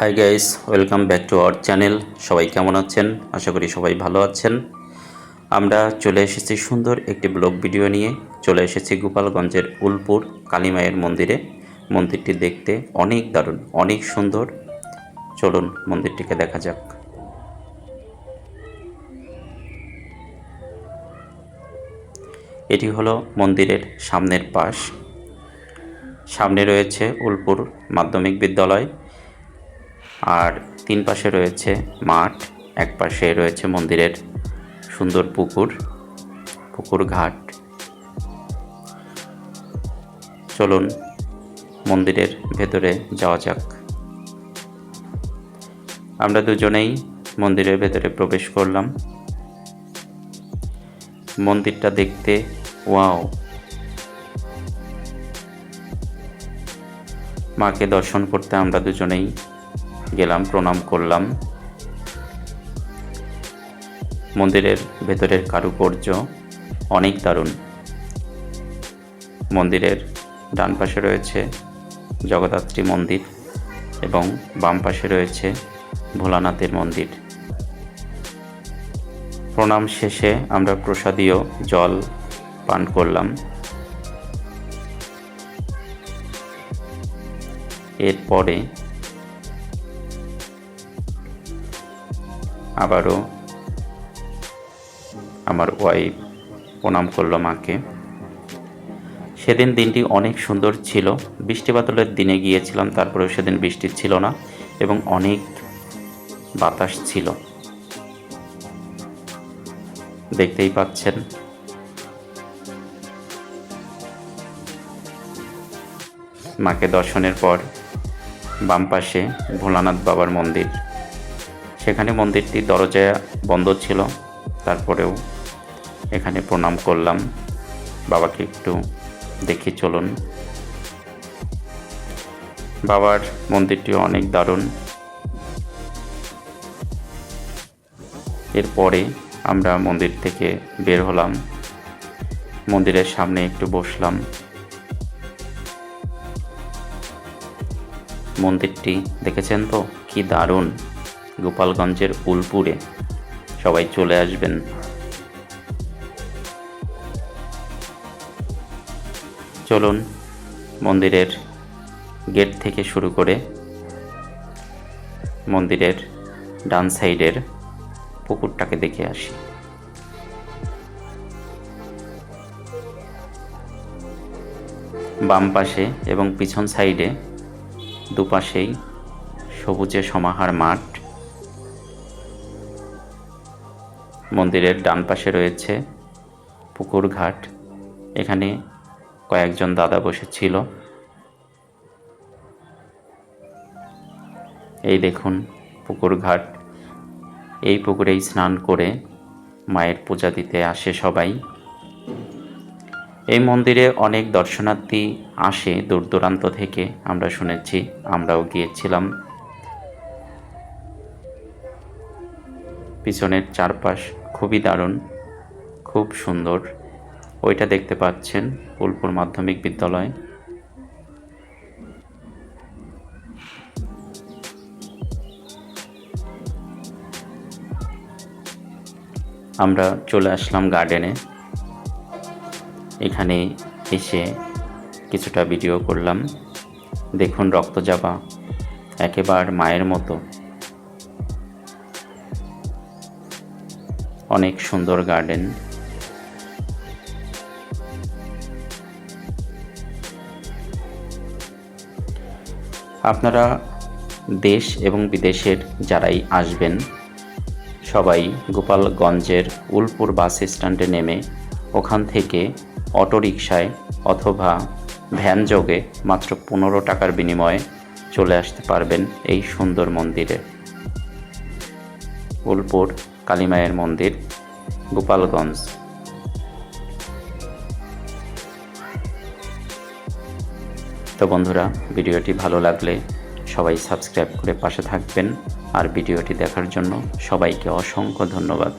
Hi guys welcome back to our channel সবাই কেমন আছেন? আশা করি সবাই ভালো আছেন। আমরা চলে এসেছি সুন্দর একটি ব্লগ ভিডিও নিয়ে। চলে এসেছি গোপালগঞ্জের উলপুর কালীমায়ের মন্দিরে। মন্দিরটি দেখতে অনেক দারুণ, অনেক সুন্দর। চলুন মন্দিরটিকে দেখা যাক। এটি হলো মন্দিরের সামনের পাশ। সামনে রয়েছে উলপুর মাধ্যমিক বিদ্যালয়। আর তিন পাশে রয়েছে মাঠ, এক পাশে রয়েছে মন্দিরের সুন্দর পুকুর পুকুর ঘাট। চলুন মন্দিরের ভেতরে যাওয়া যাক। আমরা দুজনেই মন্দিরের ভেতরে প্রবেশ করলাম। মন্দিরটা দেখতে ওয়াও। মাকে দর্শন করতে আমরা দুজনেই গেলাম, প্রণাম করলাম। মন্দিরের ভেতরের কারুকার্য অনেক দারুণ। মন্দিরের ডান পাশে রয়েছে জগদ্ধাত্রী মন্দির এবং বাম পাশে রয়েছে ভোলানাথের মন্দির। প্রণাম শেষে আমরা প্রসাদীয় জল পান করলাম। এরপরে আবারও আমার ওয়াইফ প্রণাম করল মাকে। সেদিন দিনটি অনেক সুন্দর ছিল। বৃষ্টি বাদলের দিনে গিয়েছিলাম, তারপরেও সেদিন বৃষ্টি ছিল না এবং অনেক বাতাস ছিল। দেখতেই পাচ্ছেন। মাকে দর্শনের পর বাম পাশে ভোলানাথ বাবার মন্দির। সেখানে মন্দিরটি দরজা বন্ধ ছিল। তারপরেও এখানে প্রণাম করলাম। বাবাকে একটু দেখে চলুন। বাবার মন্দিরটি অনেক দারুণ। এরপরে আমরা মন্দির থেকে বের হলাম। মন্দিরের সামনে একটু বসলাম। মন্দিরটি দেখেছেন তো? কি দারুণ! গোপালগঞ্জের উলপুরে সবাই চলে আসবেন। চলুন মন্দিরের গেট থেকে শুরু করে মন্দিরের ডান সাইডের পুকুরটাকে দেখে আসি। বাম পাশে এবং পিছন সাইডে দুপাশেই সবুজে সমাহার মাঠ। মন্দিরের ডান পাশে রয়েছে পুকুর ঘাট। এখানে কয়েকজন দাদা বসেছিল। এই দেখুন পুকুর ঘাট। এই পুকুরেই স্নান করে মায়ের পূজা দিতে আসে সবাই। এই মন্দিরে অনেক দর্শনার্থী আসে দূর দূরান্ত থেকে, আমরা শুনেছি, আমরাও গিয়েছিলাম। পিছনের চারপাশ খুবই দারুণ, খুব সুন্দর। ওইটা দেখতে পাচ্ছেন ফুলপুর মাধ্যমিক বিদ্যালয়। আমরা চলে আসলাম গার্ডেনে। এখানে এসে কিছুটা ভিডিও করলাম। দেখুন রক্তজাবা একেবারে মায়ের মতো। অনেক সুন্দর গার্ডেন। আপনারা দেশ এবং বিদেশের যারাই আসবেন, সবাই গোপালগঞ্জের উলপুর বাস স্ট্যান্ডে নেমে ওখান থেকে অটোরিকশায় অথবা ভ্যান যোগে মাত্র পনেরো টাকার বিনিময়ে চলে আসতে পারবেন এই সুন্দর মন্দিরে। উলপুর কালীমায়ের মন্দির, গোপালগঞ্জ। তো বন্ধুরা, ভিডিওটি ভালো লাগলে সবাই সাবস্ক্রাইব করে পাশে থাকবেন, আর ভিডিওটি দেখার জন্য সবাইকে অসংখ্য ধন্যবাদ।